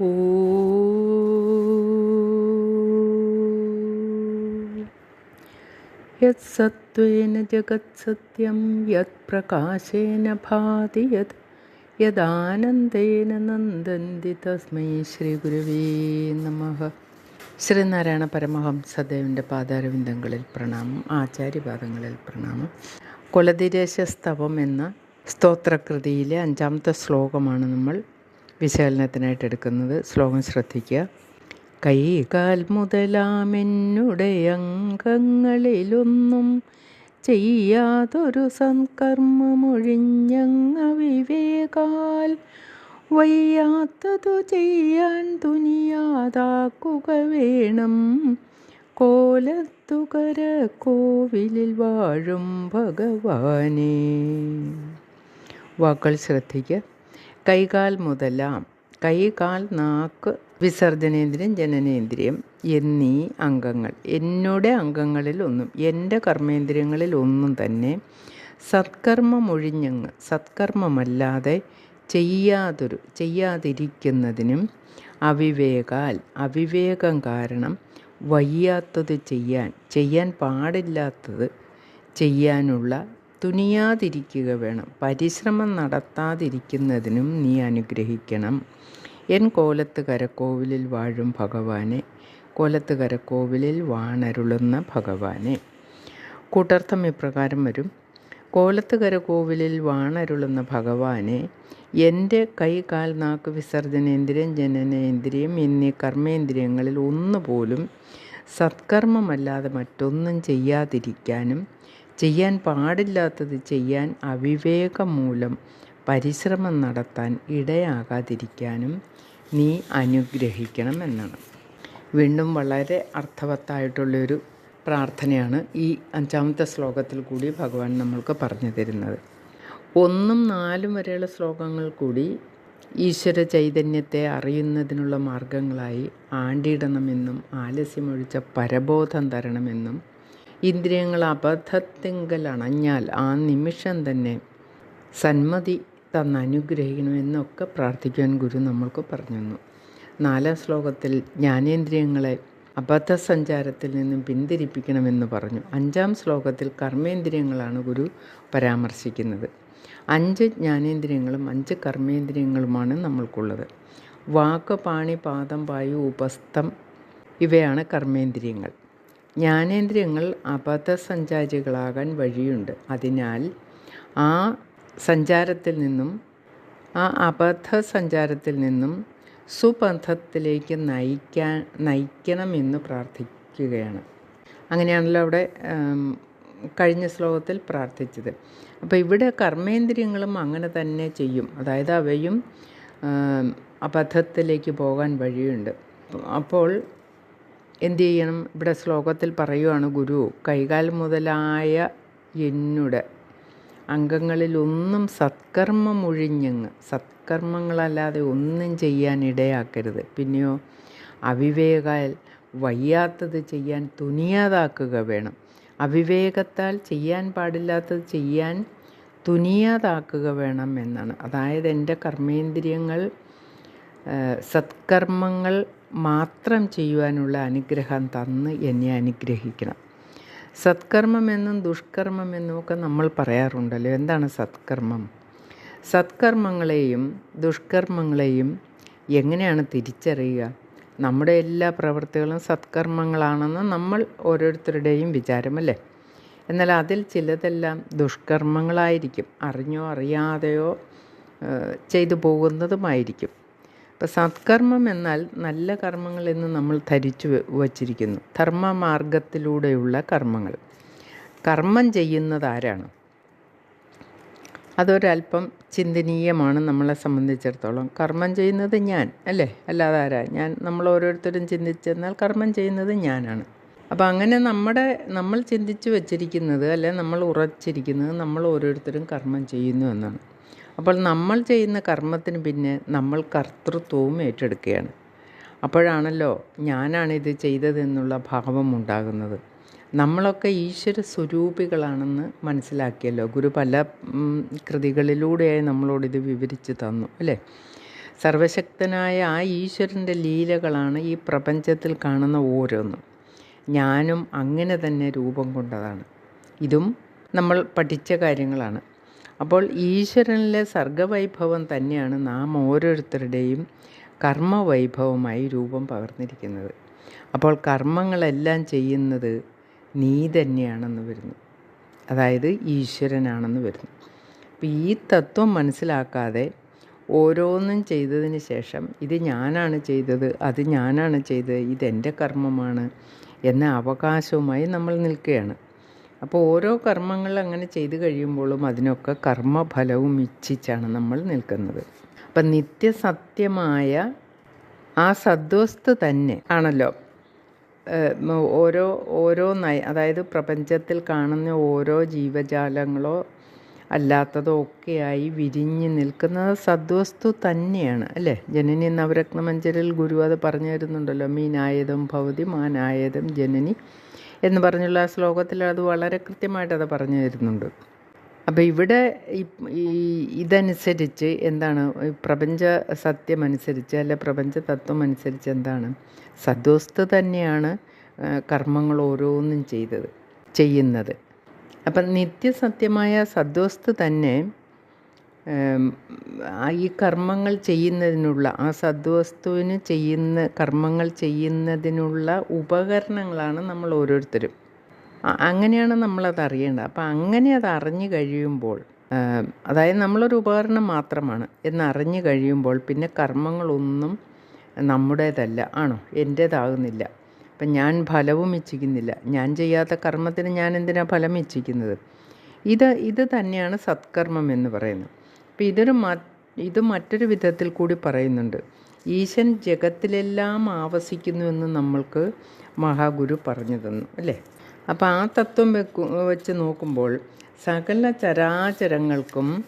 ഓ യത്സത്വേന ജഗത്സത്യം യത് പ്രകാശേന ഭാതി യത് യദാനന്ദേന നന്ദന്തി തസ്മൈ ശ്രീ ഗുരുവേ നമ. ശ്രീനാരായണ പരമഹംസദേവന്റെ പാദാരവിന്ദങ്ങളിൽ പ്രണാമം ആചാര്യപാദങ്ങളിൽ പ്രണാമം. കുലതിരേശസ്തവം എന്ന സ്തോത്രകൃതിയിലെ അഞ്ചാമത്തെ ശ്ലോകമാണ് നമ്മൾ വിശകലനത്തിനായിട്ട് എടുക്കുന്നത് ശ്ലോകം ശ്രദ്ധിക്കുക. കൈകാൽ മുതലാമെന്നുടെ അംഗങ്ങളിലൊന്നും ചെയ്യാതൊരു സത്കർമ്മമൊഴിഞ്ഞങ്ങ വിവേകാൽ വയ്യാത്തതു ചെയ്യാൻ തുനിയാതാക്കുക വേണം. കോലത്തുകര കോവിലിൽ വാഴും ഭഗവാനേ. വാക്കൾ ശ്രദ്ധിക്കുക. കൈകാൽ മുതലാം. കൈകാൽ നാക്ക് വിസർജനേന്ദ്രിയം ജനനേന്ദ്രിയം എന്നീ അംഗങ്ങൾ. എന്നോടെ അംഗങ്ങളിൽ ഒന്നും എന്റെ കർമ്മേന്ദ്രിയങ്ങളിൽ ഒന്നും തന്നെ സത്കർമ്മം ഒഴിഞ്ഞങ്ങ് സത്കർമ്മമല്ലാതെ ചെയ്യാതൊരു ചെയ്യാതിരിക്കുന്നതിനും അവിവേകാൽ അവിവേകം കാരണം വയ്യാത്തത് ചെയ്യാൻ ചെയ്യാൻ പാടില്ലാത്തത് ചെയ്യാനുള്ള തുനിയാതിരിക്കുക വേണം. പരിശ്രമം നടത്താതിരിക്കുന്നതിനും നീ അനുഗ്രഹിക്കണം. എൻ കോലത്ത് കരക്കോവിലിൽ വാഴും ഭഗവാനെ കോലത്ത് കരക്കോവിലിൽ വാണരുളുന്ന ഭഗവാനെ. കൂട്ടർത്ഥം ഇപ്രകാരം വരും. കോലത്ത് കരകോവിലിൽ വാണരുളുന്ന ഭഗവാനെ എന്റെ കൈ കാൽ നാക്ക് വിസർജനേന്ദ്രിയം ജനനേന്ദ്രിയം എന്നീ കർമ്മേന്ദ്രിയങ്ങളിൽ ഒന്നുപോലും സത്കർമ്മമല്ലാതെ മറ്റൊന്നും ചെയ്യാതിരിക്കാനും ചെയ്യാൻ പാടില്ലാത്തത് ചെയ്യാൻ അവിവേകം മൂലം പരിശ്രമം നടത്താൻ ഇടയാകാതിരിക്കാനും നീ അനുഗ്രഹിക്കണം എന്നാണ്. വീണ്ടും വളരെ അർത്ഥവത്തായിട്ടുള്ളൊരു പ്രാർത്ഥനയാണ് ഈ അഞ്ചാമത്തെ ശ്ലോകത്തിൽ കൂടി ഭഗവാൻ നമ്മൾക്ക് പറഞ്ഞു തരുന്നത്. ഒന്നും നാലും വരെയുള്ള ശ്ലോകങ്ങൾ കൂടി ഈശ്വര ചൈതന്യത്തെ അറിയുന്നതിനുള്ള മാർഗങ്ങളായി ആണ്ടിടണമെന്നും ആലസ്യമൊഴിച്ച പരബോധം തരണമെന്നും ഇന്ദ്രിയങ്ങൾ അബദ്ധത്തെങ്കിൽ അണഞ്ഞാൽ ആ നിമിഷം തന്നെ സന്മതി തന്ന് അനുഗ്രഹിക്കണമെന്നൊക്കെ പ്രാർത്ഥിക്കാൻ ഗുരു നമ്മൾക്ക് പറഞ്ഞു തന്നു നാലാം ശ്ലോകത്തിൽ ജ്ഞാനേന്ദ്രിയങ്ങളെ അബദ്ധസഞ്ചാരത്തിൽ നിന്നും പിന്തിരിപ്പിക്കണമെന്ന് പറഞ്ഞു. അഞ്ചാം ശ്ലോകത്തിൽ കർമ്മേന്ദ്രിയങ്ങളാണ് ഗുരു പരാമർശിക്കുന്നത്. അഞ്ച് ജ്ഞാനേന്ദ്രിയങ്ങളും അഞ്ച് കർമ്മേന്ദ്രിയങ്ങളുമാണ് നമ്മൾക്കുള്ളത്. വാക്ക് പാണി പാദം വായു ഉപസ്ഥം ഇവയാണ് കർമ്മേന്ദ്രിയങ്ങൾ. ജ്ഞാനേന്ദ്രിയങ്ങൾ അബദ്ധസഞ്ചാരികളാകാൻ വഴിയുണ്ട്. അതിനാൽ ആ സഞ്ചാരത്തിൽ നിന്നും ആ അബദ്ധ സഞ്ചാരത്തിൽ നിന്നും സുബന്ധത്തിലേക്ക് നയിക്കാൻ നയിക്കണമെന്ന് പ്രാർത്ഥിക്കുകയാണ്. അങ്ങനെയാണല്ലോ അവിടെ കഴിഞ്ഞ ശ്ലോകത്തിൽ പ്രാർത്ഥിച്ചത്. അപ്പോൾ ഇവിടെ കർമ്മേന്ദ്രിയങ്ങളും അങ്ങനെ തന്നെ ചെയ്യും. അതായത് അവയും അബദ്ധത്തിലേക്ക് പോകാൻ വഴിയുണ്ട്. അപ്പോൾ എന്തു ചെയ്യണം? ഇവിടെ ശ്ലോകത്തിൽ പറയുവാണ് ഗുരു കൈകാൽ മുതലായ എന്നുടെ അംഗങ്ങളിലൊന്നും സത്കർമ്മം ഒഴിഞ്ഞങ്ങ് സത്കർമ്മങ്ങളല്ലാതെ ഒന്നും ചെയ്യാൻ ഇടയാക്കരുത്. പിന്നെയോ അവിവേകാൽ വയ്യാത്തത് ചെയ്യാൻ തുനിയാതാക്കുക വേണം. അവിവേകത്താൽ ചെയ്യാൻ പാടില്ലാത്തത് ചെയ്യാൻ തുനിയാതാക്കുക വേണം എന്നാണ്. അതായത് എന്റെ കർമ്മേന്ദ്രിയങ്ങൾ സത്കർമ്മങ്ങൾ മാത്രം ചെയ്യുവാനുള്ള അനുഗ്രഹം തന്ന് എന്നെ അനുഗ്രഹിക്കണം. സത്കർമ്മമെന്നും ദുഷ്കർമ്മമെന്നും ഒക്കെ നമ്മൾ പറയാറുണ്ടല്ലോ. എന്താണ് സത്കർമ്മം? സത്കർമ്മങ്ങളെയും ദുഷ്കർമ്മങ്ങളെയും എങ്ങനെയാണ് തിരിച്ചറിയുക? നമ്മുടെ എല്ലാ പ്രവൃത്തികളും സത്കർമ്മങ്ങളാണെന്ന് നമ്മൾ ഓരോരുത്തരുടെയും വിചാരമല്ലേ എന്നാൽ അതിൽ ചിലതെല്ലാം ദുഷ്കർമ്മങ്ങളായിരിക്കും. അറിഞ്ഞോ അറിയാതെയോ ചെയ്തു പോകുന്നതുമായിരിക്കും. അപ്പോൾ സത്കർമ്മം എന്നാൽ നല്ല കർമ്മങ്ങൾ എന്ന് നമ്മൾ ധരിച്ചു വച്ചിരിക്കുന്നു. ധർമ്മമാർഗത്തിലൂടെയുള്ള കർമ്മങ്ങൾ. കർമ്മം ചെയ്യുന്നത് ആരാണ്? അതൊരല്പം ചിന്തനീയമാണ് നമ്മളെ സംബന്ധിച്ചിടത്തോളം. കർമ്മം ചെയ്യുന്നത് ഞാൻ അല്ലേ? അല്ലാതെ ആരാ? ഞാൻ നമ്മൾ ഓരോരുത്തരും ചിന്തിച്ചെന്നാൽ കർമ്മം ചെയ്യുന്നത് ഞാനാണ്. അപ്പോൾ അങ്ങനെ നമ്മുടെ നമ്മൾ ചിന്തിച്ചു വച്ചിരിക്കുന്നത് അല്ലെ നമ്മൾ ഉറച്ചിരിക്കുന്നത് നമ്മൾ ഓരോരുത്തരും കർമ്മം ചെയ്യുന്നു എന്നാണ്. അപ്പോൾ നമ്മൾ ചെയ്യുന്ന കർമ്മത്തിന് പിന്നെ നമ്മൾ കർത്തൃത്വവും ഏറ്റെടുക്കുകയാണ്. അപ്പോഴാണല്ലോ ഞാനാണിത് ചെയ്തതെന്നുള്ള ഭാവം ഉണ്ടാകുന്നത്. നമ്മളൊക്കെ ഈശ്വര സ്വരൂപികളാണെന്ന് മനസ്സിലാക്കിയല്ലോ. ഗുരു പല കൃതികളിലൂടെയായി നമ്മളോടിത് വിവരിച്ച് തന്നു അല്ലേ? സർവശക്തനായ ആ ഈശ്വരന്റെ ലീലകളാണ് ഈ പ്രപഞ്ചത്തിൽ കാണുന്ന ഓരോന്നും. ഞാനും അങ്ങനെ തന്നെ രൂപം കൊണ്ടതാണ്. ഇതും നമ്മൾ പഠിച്ച കാര്യങ്ങളാണ്. അപ്പോൾ ഈശ്വരനിലെ സർഗവൈഭവം തന്നെയാണ് നാം ഓരോരുത്തരുടെയും കർമ്മവൈഭവമായി രൂപം പകർന്നിരിക്കുന്നത്. അപ്പോൾ കർമ്മങ്ങളെല്ലാം ചെയ്യുന്നത് നീ തന്നെയാണെന്ന് വരുന്നു. അതായത് ഈശ്വരനാണെന്ന് വരുന്നു. അപ്പം ഈ തത്വം മനസ്സിലാക്കാതെ ഓരോന്നും ചെയ്തതിന് ശേഷം ഇത് ഞാനാണ് ചെയ്തത് അത് ഞാനാണ് ചെയ്തത് ഇതെന്റെ കർമ്മമാണ് എന്ന അവകാശവുമായി നമ്മൾ നിൽക്കുകയാണ്. അപ്പോൾ ഓരോ കർമ്മങ്ങൾ അങ്ങനെ ചെയ്തു കഴിയുമ്പോഴും അതിനൊക്കെ കർമ്മഫലവും ഇച്ഛിച്ചാണ് നമ്മൾ നിൽക്കുന്നത്. അപ്പം നിത്യസത്യമായ ആ സദ്വസ്തു തന്നെ ആണല്ലോ. ഓരോ ഓരോ നയ അതായത് പ്രപഞ്ചത്തിൽ കാണുന്ന ഓരോ ജീവജാലങ്ങളോ അല്ലാത്തതോ ഒക്കെയായി വിരിഞ്ഞ് നിൽക്കുന്നത് സദ്വസ്തു തന്നെയാണ് അല്ലേ? ജനനി നവരത്നമഞ്ചരിൽ ഗുരു അത് പറഞ്ഞു തരുന്നുണ്ടല്ലോ മീനായതും ഭവതി മാനായതും ജനനി എന്ന് പറഞ്ഞുള്ള ശ്ലോകത്തിൽ അത് വളരെ കൃത്യമായിട്ട് അത് പറഞ്ഞു തരുന്നുണ്ട്. അപ്പോൾ ഇവിടെ ഇതനുസരിച്ച് എന്താണ് പ്രപഞ്ച സത്യമനുസരിച്ച് അല്ലെ പ്രപഞ്ച തത്വം അനുസരിച്ച് എന്താണ് സദ്വസ്തു തന്നെയാണ് കർമ്മങ്ങൾ ഓരോന്നും ചെയ്തത് ചെയ്യുന്നത്. അപ്പം നിത്യസത്യമായ സദ്വസ്തു തന്നെ ഈ കർമ്മങ്ങൾ ചെയ്യുന്നതിനുള്ള ആ സദ്വസ്തുവിന് ചെയ്യുന്ന കർമ്മങ്ങൾ ചെയ്യുന്നതിനുള്ള ഉപകരണങ്ങളാണ് നമ്മൾ ഓരോരുത്തരും. അങ്ങനെയാണ് നമ്മളത് അറിയേണ്ടത്. അപ്പം അങ്ങനെ അത് അറിഞ്ഞു കഴിയുമ്പോൾ അതായത് നമ്മളൊരു ഉപകരണം മാത്രമാണ് എന്നറിഞ്ഞു കഴിയുമ്പോൾ പിന്നെ കർമ്മങ്ങളൊന്നും നമ്മുടേതല്ല. ആണോ? എന്റേതാകുന്നില്ല അപ്പം ഞാൻ ഫലവും ഇച്ഛിക്കുന്നില്ല. ഞാൻ ചെയ്യാത്ത കർമ്മത്തിന് ഞാൻ എന്തിനാണ് ഫലം ഇച്ഛിക്കുന്നത്? ഇത് ഇത് തന്നെയാണ് സത്കർമ്മം എന്ന് പറയുന്നത്. അപ്പം ഇതൊരു ഇത് മറ്റൊരു വിധത്തിൽ കൂടി പറയുന്നുണ്ട്. ഈശൻ ജഗത്തിലെല്ലാം ആവസിക്കുന്നുവെന്ന് നമ്മൾക്ക് മഹാഗുരു പറഞ്ഞു തന്നു അല്ലേ? അപ്പോൾ ആ തത്വം വെക്കു വെച്ച് നോക്കുമ്പോൾ സകല ചരാചരങ്ങൾക്കും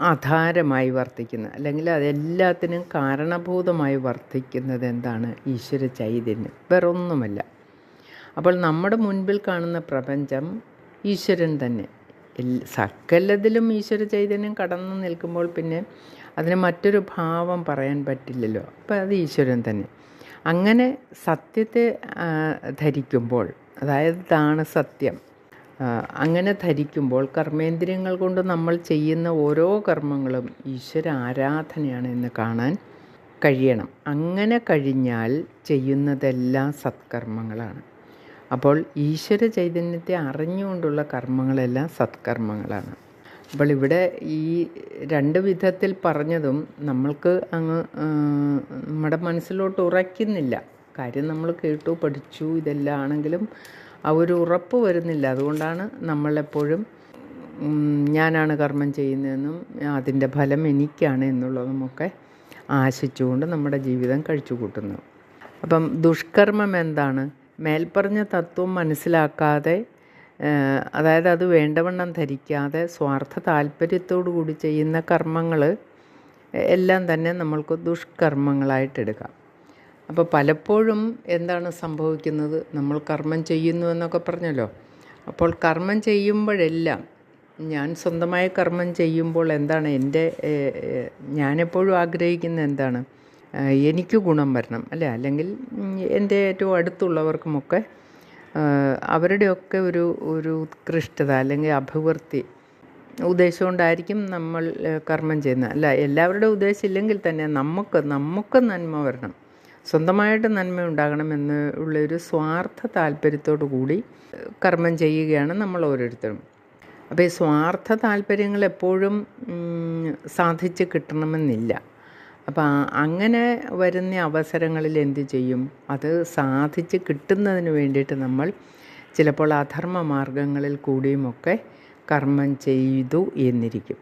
ആധാരമായി വർത്തിക്കുന്ന അല്ലെങ്കിൽ അതെല്ലാത്തിനും കാരണഭൂതമായി വർത്തിക്കുന്നത് എന്താണ്? ഈശ്വര ചൈതന്യം. വേറൊന്നുമല്ല. അപ്പോൾ നമ്മുടെ മുൻപിൽ കാണുന്ന പ്രപഞ്ചം ഈശ്വരൻ തന്നെ. സകലതിലും ഈശ്വര ചൈതന്യം കടന്നു നിൽക്കുമ്പോൾ പിന്നെ അതിന് മറ്റൊരു ഭാവം പറയാൻ പറ്റില്ലല്ലോ. അപ്പോൾ അത് ഈശ്വരൻ തന്നെ. അങ്ങനെ സത്യത്തെ ധരിക്കുമ്പോൾ അതായത് ഇതാണ് സത്യം. അങ്ങനെ ധരിക്കുമ്പോൾ കർമ്മേന്ദ്രിയങ്ങൾ കൊണ്ട് നമ്മൾ ചെയ്യുന്ന ഓരോ കർമ്മങ്ങളും ഈശ്വര ആരാധനയാണ് എന്ന് കാണാൻ കഴിയണം. അങ്ങനെ കഴിഞ്ഞാൽ ചെയ്യുന്നതെല്ലാം സത്കർമ്മങ്ങളാണ്. അപ്പോൾ ഈശ്വര ചൈതന്യത്തെ അറിഞ്ഞുകൊണ്ടുള്ള കർമ്മങ്ങളെല്ലാം സത്കർമ്മങ്ങളാണ്. അപ്പോൾ ഇവിടെ ഈ രണ്ട് വിധത്തിൽ പറഞ്ഞതും നമ്മൾക്ക് അങ്ങ് നമ്മുടെ മനസ്സിലോട്ട് ഉറയ്ക്കുന്നില്ല. കാര്യം നമ്മൾ കേട്ടു പഠിച്ചു ഇതെല്ലാം ആണെങ്കിലും ആ ഒരു ഉറപ്പ് വരുന്നില്ല. അതുകൊണ്ടാണ് നമ്മളെപ്പോഴും ഞാനാണ് കർമ്മം ചെയ്യുന്നതെന്നും അതിന്റെ ഫലം എനിക്കാണ് എന്നുള്ളതുമൊക്കെ ആശിച്ചുകൊണ്ട് നമ്മുടെ ജീവിതം കഴിച്ചു കൂട്ടുന്നു അപ്പം ദുഷ്കർമ്മം എന്താണ്? മേൽപ്പറഞ്ഞ തത്വം മനസ്സിലാക്കാതെ അതായത് അത് വേണ്ടവണ്ണം ധരിക്കാതെ സ്വാർത്ഥ താല്പര്യത്തോടു കൂടി ചെയ്യുന്ന കർമ്മങ്ങൾ എല്ലാം തന്നെ നമ്മൾക്ക് ദുഷ്കർമ്മങ്ങളായിട്ടെടുക്കാം അപ്പോൾ പലപ്പോഴും എന്താണ് സംഭവിക്കുന്നത്? നമ്മൾ കർമ്മം ചെയ്യുന്നു എന്നൊക്കെ പറഞ്ഞല്ലോ. അപ്പോൾ കർമ്മം ചെയ്യുമ്പോഴെല്ലാം ഞാൻ സ്വന്തമായി കർമ്മം ചെയ്യുമ്പോൾ എന്താണ്? എന്റെ ഞാനെപ്പോഴും ആഗ്രഹിക്കുന്ന എന്താണ്? എനിക്ക് ഗുണം വരണം അല്ലേ? അല്ലെങ്കിൽ എന്റെ ഏറ്റവും അടുത്തുള്ളവർക്കുമൊക്കെ അവരുടെയൊക്കെ ഒരു ഒരു ഉത്കൃഷ്ടത അല്ലെങ്കിൽ അഭിവൃദ്ധി ഉദ്ദേശം കൊണ്ടായിരിക്കും നമ്മൾ കർമ്മം ചെയ്യുന്നത്. അല്ല എല്ലാവരുടെ ഉദ്ദേശം ഇല്ലെങ്കിൽ തന്നെ നമുക്ക് നമുക്ക് നന്മ വരണം. സ്വന്തമായിട്ട് നന്മ ഉണ്ടാകണമെന്ന് ഉള്ളൊരു സ്വാർത്ഥ താല്പര്യത്തോടു കൂടി കർമ്മം ചെയ്യുകയാണ് നമ്മൾ ഓരോരുത്തരും. അപ്പോൾ ഈ സ്വാർത്ഥ താല്പര്യങ്ങൾ എപ്പോഴും സാധിച്ച് കിട്ടണമെന്നില്ല. അപ്പോൾ ആ- അങ്ങനെ വരുന്ന അവസരങ്ങളിൽ എന്ത് ചെയ്യും? അത് സാധിച്ച് കിട്ടുന്നതിന് വേണ്ടിയിട്ട് നമ്മൾ ചിലപ്പോൾ അധർമ്മ മാർഗങ്ങളിൽ കൂടിയുമൊക്കെ കർമ്മം ചെയ്തു എന്നിരിക്കും.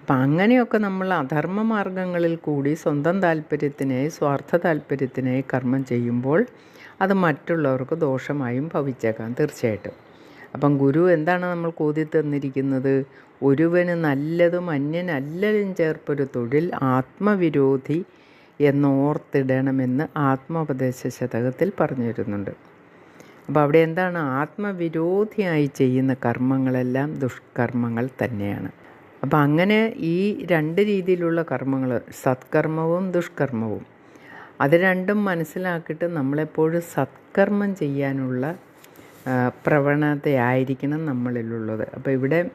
അപ്പം അങ്ങനെയൊക്കെ നമ്മൾ അധർമ്മ മാർഗങ്ങളിൽ കൂടി സ്വന്തം താല്പര്യത്തിനായി സ്വാർത്ഥ താല്പര്യത്തിനായി കർമ്മം ചെയ്യുമ്പോൾ അത് മറ്റുള്ളവർക്ക് ദോഷമായും ഭവിച്ചേക്കാം തീർച്ചയായിട്ടും. അപ്പം ഗുരു എന്താണ് നമ്മൾ കോതി തന്നിരിക്കുന്നത്? ഒരുവന് നല്ലതും അന്യനല്ലതും ചേർപ്പൊരു തൊഴിൽ ആത്മവിരോധി എന്നോർത്തിടണമെന്ന് ആത്മോപദേശ ശതകത്തിൽ പറഞ്ഞു വരുന്നുണ്ട് അപ്പോൾ അവിടെ എന്താണ്? ആത്മവിരോധിയായി ചെയ്യുന്ന കർമ്മങ്ങളെല്ലാം ദുഷ്കർമ്മങ്ങൾ തന്നെയാണ്. അപ്പോൾ അങ്ങനെ ഈ രണ്ട് രീതിയിലുള്ള കർമ്മങ്ങൾ സത്കർമ്മവും ദുഷ്കർമ്മവും അത് രണ്ടും മനസ്സിലാക്കിയിട്ട് നമ്മളെപ്പോഴും സത്കർമ്മം ചെയ്യാനുള്ള പ്രവണതയായിരിക്കണം നമ്മളിലുള്ളത്. അപ്പോൾ ഇവിടെ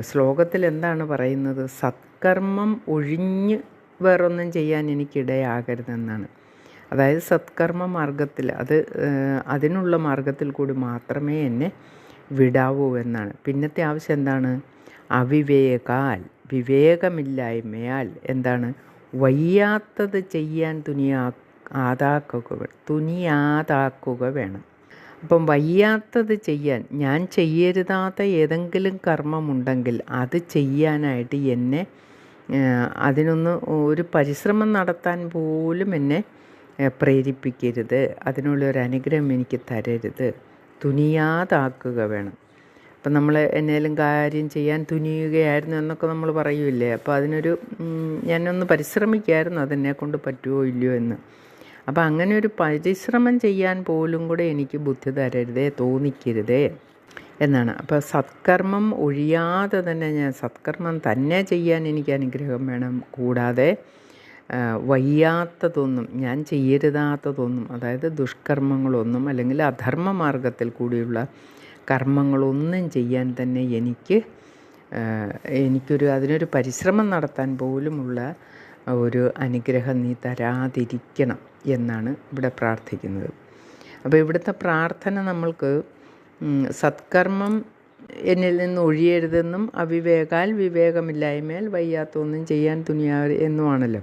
ശ്ലോകത്തിൽ എന്താണ് പറയുന്നത്? സത്കർമ്മം ഒഴിഞ്ഞ് വേറൊന്നും ചെയ്യാൻ എനിക്കിടയാകരുതെന്നാണ്. അതായത് സത്കർമ്മ മാർഗത്തിൽ അത് അതിനുള്ള മാർഗത്തിൽ കൂടി മാത്രമേ എന്നെ വിടാവൂ എന്നാണ്. പിന്നത്തെ ആവശ്യം എന്താണ്? അവിവേകാൽ വിവേകമില്ലായ്മയാൽ എന്താണ്? വയ്യാത്തത് ചെയ്യാൻ തുനിയാ ആതാക്കുക തുനിയാതാക്കുക വേണം. അപ്പം വയ്യാത്തത് ചെയ്യാൻ ഞാൻ ചെയ്യരുതാത്ത ഏതെങ്കിലും കർമ്മമുണ്ടെങ്കിൽ അത് ചെയ്യാനായിട്ട് എന്നെ അതിനൊന്ന് ഒരു പരിശ്രമം നടത്താൻ പോലും എന്നെ പ്രേരിപ്പിക്കരുത്. അതിനുള്ള ഒരു അനുഗ്രഹം എനിക്ക് തരരുത്. തുനിയാതാക്കുക വേണം. അപ്പം നമ്മൾ എന്നേലും കാര്യം ചെയ്യാൻ തുനിയുകയായിരുന്നു എന്നൊക്കെ നമ്മൾ പറയൂലേ അപ്പോൾ അതിനൊരു ഞാനൊന്ന് പരിശ്രമിക്കായിരുന്നു അതെന്നെ കൊണ്ട് പറ്റുമോ ഇല്ലയോ എന്ന്. അപ്പോൾ അങ്ങനെ ഒരു പരിശ്രമം ചെയ്യാൻ പോലും കൂടെ എനിക്ക് ബുദ്ധി തരരുതേ തോന്നിക്കരുതേ എന്നാണ്. അപ്പോൾ സത്കർമ്മം ഒഴിയാതെ തന്നെ ഞാൻ സത്കർമ്മം തന്നെ ചെയ്യാൻ എനിക്ക് അനുഗ്രഹം വേണം. കൂടാതെ വയ്യാത്തതൊന്നും ഞാൻ ചെയ്യരുതാത്തതൊന്നും അതായത് ദുഷ്കർമ്മങ്ങളൊന്നും അല്ലെങ്കിൽ അധർമ്മ മാർഗത്തിൽ കൂടിയുള്ള കർമ്മങ്ങളൊന്നും ചെയ്യാൻ തന്നെ എനിക്ക് എനിക്കൊരു അതിനൊരു പരിശ്രമം നടത്താൻ പോലുമുള്ള ഒരു അനുഗ്രഹം നീ തരാതിരിക്കണം എന്നാണ് ഇവിടെ പ്രാർത്ഥിക്കുന്നത്. അപ്പോൾ ഇവിടുത്തെ പ്രാർത്ഥന നമ്മൾക്ക് സത്കർമ്മം എന്നിൽ നിന്ന് ഒഴിയരുതെന്നും അവിവേകാൽ വിവേകമില്ലായ്മയാൽ വയ്യാത്തൊന്നും ചെയ്യാൻ തുനിയാ എന്നുമാണല്ലോ.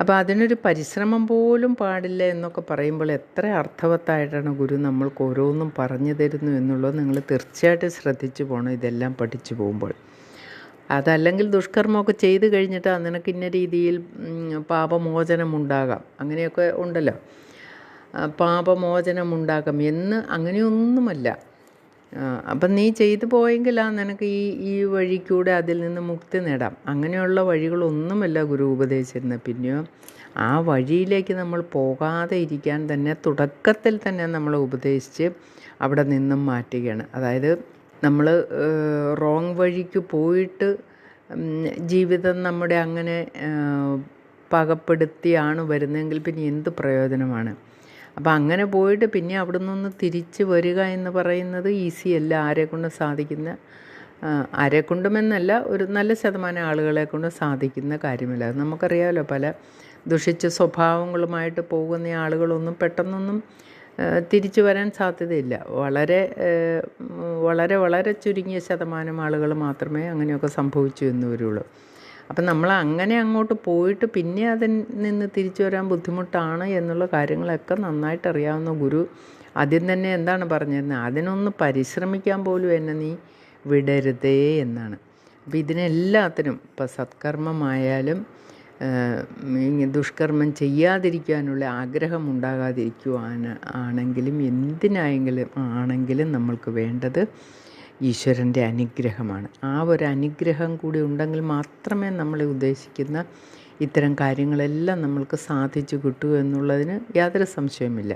അപ്പോൾ അതിനൊരു പരിശ്രമം പോലും പാടില്ല എന്നൊക്കെ പറയുമ്പോൾ എത്ര അർത്ഥവത്തായിട്ടാണ് ഗുരു നമ്മൾക്ക് ഓരോന്നും പറഞ്ഞു തരുന്നു എന്നുള്ളത് നിങ്ങൾ തീർച്ചയായിട്ടും ശ്രദ്ധിച്ചു പോകണം ഇതെല്ലാം പഠിച്ചു പോകുമ്പോൾ. അതല്ലെങ്കിൽ ദുഷ്കർമ്മമൊക്കെ ചെയ്ത് കഴിഞ്ഞിട്ട് നിനക്ക് ഇന്ന രീതിയിൽ പാപമോചനം പാപമോചനമുണ്ടാകാം. അങ്ങനെയൊക്കെ ഉണ്ടല്ലോ. പാപമോചനമുണ്ടാകാം എന്ന് അങ്ങനെയൊന്നുമല്ല. അപ്പം നീ ചെയ്തു പോയെങ്കിൽ ആ നിനക്ക് ഈ ഈ വഴിക്കൂടെ അതിൽ നിന്ന് മുക്തി നേടാം. അങ്ങനെയുള്ള വഴികളൊന്നുമല്ല ഗുരു ഉപദേശിച്ചിരുന്നത്. പിന്നെയോ ആ വഴിയിലേക്ക് നമ്മൾ പോകാതെ ഇരിക്കാൻ തന്നെ തുടക്കത്തിൽ തന്നെ നമ്മൾ ഉപദേശിച്ച് അവിടെ നിന്നും മാറ്റുകയാണ്. അതായത് നമ്മൾ റോങ് വഴിക്ക് പോയിട്ട് ജീവിതം നമ്മുടെ അങ്ങനെ പകപ്പെടുത്തിയാണ് വരുന്നതെങ്കിൽ പിന്നെ എന്ത് പ്രയോജനമാണ്? അപ്പോൾ അങ്ങനെ പോയിട്ട് പിന്നെ അവിടെ നിന്ന് തിരിച്ച് വരിക എന്ന് പറയുന്നത് ഈസി അല്ല. ആരെ കൊണ്ട് സാധിക്കുന്ന ആരെക്കൊണ്ടുമെന്നല്ല ആരെ കൊണ്ടുമെന്നല്ല ഒരു നല്ല ശതമാനം ആളുകളെ കൊണ്ട് സാധിക്കുന്ന കാര്യമല്ല. നമുക്കറിയാമല്ലോ പല ദുഷിച്ച സ്വഭാവങ്ങളുമായിട്ട് പോകുന്ന ആളുകളൊന്നും പെട്ടെന്നൊന്നും തിരിച്ചു വരാൻ സാധ്യതയില്ല. വളരെ വളരെ വളരെ ചുരുങ്ങിയ ശതമാനം ആളുകൾ മാത്രമേ അങ്ങനെയൊക്കെ സംഭവിച്ചു എന്ന് വരുള്ളൂ. അപ്പം നമ്മൾ അങ്ങനെ അങ്ങോട്ട് പോയിട്ട് പിന്നെ അതിൽ നിന്ന് തിരിച്ചു വരാൻ ബുദ്ധിമുട്ടാണ് എന്നുള്ള കാര്യങ്ങളൊക്കെ നന്നായിട്ട് അറിയാവുന്ന ഗുരു ആദ്യം തന്നെ എന്താണ് പറഞ്ഞിരുന്നത്? അതിനൊന്ന് പരിശ്രമിക്കാൻ പോലും എന്നെ നീ വിടരുതേ എന്നാണ്. അപ്പം ഇതിനെല്ലാത്തിനും ഇപ്പം സത്കർമ്മമായാലും ദുഷ്കർമ്മം ചെയ്യാതിരിക്കാനുള്ള ആഗ്രഹം ഉണ്ടാകാതിരിക്കുവാൻ ആണെങ്കിലും എന്തിനായെങ്കിലും ആണെങ്കിലും നമ്മൾക്ക് വേണ്ടത് ഈശ്വരന്റെ അനുഗ്രഹമാണ്. ആ ഒരു അനുഗ്രഹം കൂടി ഉണ്ടെങ്കിൽ മാത്രമേ നമ്മൾ ഉദ്ദേശിക്കുന്ന ഇത്തരം കാര്യങ്ങളെല്ലാം നമ്മൾക്ക് സാധിച്ചു കിട്ടൂ എന്നുള്ളതിന് യാതൊരു സംശയമില്ല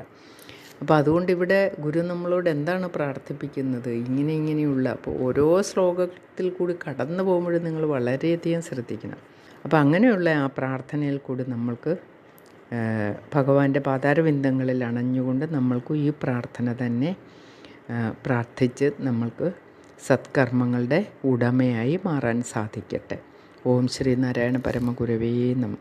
അപ്പോൾ അതുകൊണ്ട് ഇവിടെ ഗുരു നമ്മളോട് എന്താണ് പ്രാർത്ഥിപ്പിക്കുന്നത്? ഇങ്ങനെ ഇങ്ങനെയുള്ള അപ്പോൾ ഓരോ ശ്ലോകത്തിൽ കൂടി കടന്നു പോകുമ്പോഴും നിങ്ങൾ വളരെയധികം ശ്രദ്ധിക്കണം. അപ്പോൾ അങ്ങനെയുള്ള ആ പ്രാർത്ഥനയിൽ കൂടി നമ്മൾക്ക് ഭഗവാന്റെ പാതാരവിന്ദങ്ങളിൽ അണഞ്ഞുകൊണ്ട് നമ്മൾക്കും ഈ പ്രാർത്ഥന തന്നെ പ്രാർത്ഥിച്ച് നമ്മൾക്ക് സത്കർമ്മങ്ങളുടെ ഉടമയായി മാറാൻ സാധിക്കട്ടെ. ഓം ശ്രീ നാരായണ പരമഗുരവേ നമ